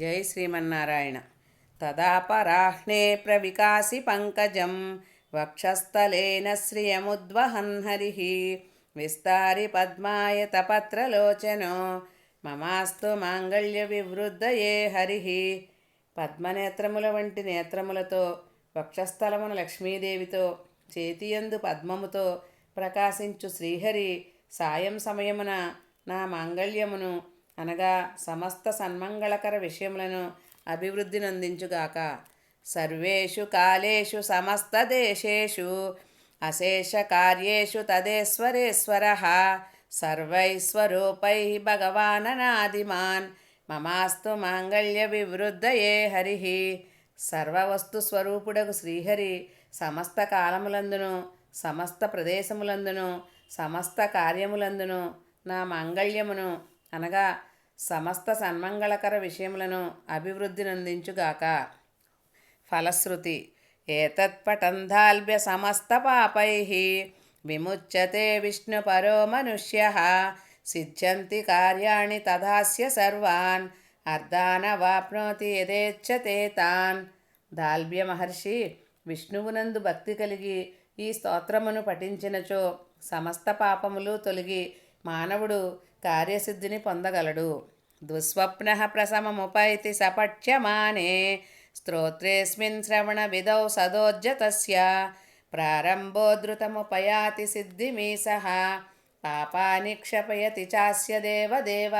జై శ్రీమన్నారాయణ. తదాపరాహ్నే ప్రవికాసి పంకజం వక్షస్థలేన శ్రియముద్వహన్ హరి. విస్తారి పద్మాయతపత్రలోచనో మమాస్తు మాంగళ్య వివృద్ధయే హరి. పద్మనేత్రముల వంటి నేత్రములతో వక్షస్థలమున లక్ష్మీదేవితో చేతియందు పద్మముతో ప్రకాశించు శ్రీహరి సాయం సమయమున నా మాంగళ్యమును అనగా సమస్త సన్మంగళకర విషయములను అభివృద్ధి నందించుగాక. సర్వేషు కాలేషు సమస్త దేశేషు అశేష కార్యేషు తదేశ్వరేశ్వర. సర్వైస్వరూపై భగవాననాదిమాన్ మమాస్తు మాంగళ్య వివృద్ధయే హరి. సర్వవస్తు స్వరూపుడగు శ్రీహరి సమస్త కాలములందును సమస్త ప్రదేశములందును సమస్త కార్యములందును నా మాంగళ్యమును అనగా సమస్త సన్మంగళకర విషయములను అభివృద్ధి నందించుగాక. ఫలశ్రుతి ఏతత్పటంధాల్భ్య సమస్త పాపై విముచ్యతే విష్ణుపరో మనుష్య సిద్ధ్యంతి కార్యాణి తదాస్య సర్వాన్ అర్ధానవాప్నోతి యథేచ్ఛతే తాన్. దాల్భ్య మహర్షి విష్ణువునందు భక్తి కలిగి ఈ స్తోత్రమును పఠించినచో సమస్త పాపములు తొలగి మానవుడు కార్యసిద్ధిని పొందగలడు. దుస్వప్న ప్రసమముపైతి సపక్ష్యమానే స్తోత్రేస్మిన్ శ్రవణ విధౌ సదోజ్జత్య ప్రారంభోద్రుతముపయాతి సిద్ధి మీ సహా. పాపాని క్షపయతి చాస్య దేవదేవ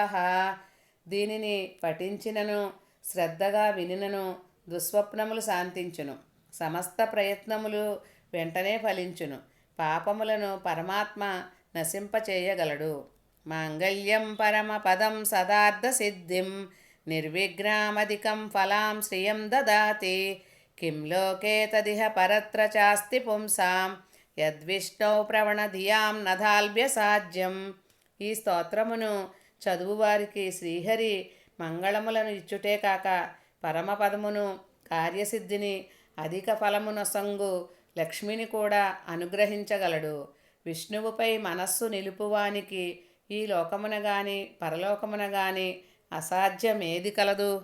దీనిని పఠించినను శ్రద్ధగా వినినను దుస్వప్నములు శాంతించును. సమస్త ప్రయత్నములు వెంటనే ఫలించును. పాపములను పరమాత్మ నశింపచేయగలడు. మాంగళ్యం పరమపదం సదార్థ సిద్ధిం నిర్విఘ్నామధికం ఫలాం శ్రియం దదాతి. కిం లోకే తదిహ పరత్ర చాస్తి పుంసాం యద్విష్ణౌ ప్రవణధియాం నధాల్భ్య సాధ్యం. ఈ స్తోత్రమును చదువువారికి శ్రీహరి మంగళములను ఇచ్చుటే కాక పరమపదమును కార్యసిద్ధిని అధిక ఫలమునసంగు లక్ష్మిని కూడా అనుగ్రహించగలడు. విష్ణువుపై మనస్సు నిలుపువానికి ఈ లోకమున గాని పరలోకమున గాని అసాధ్యమేది కలదు.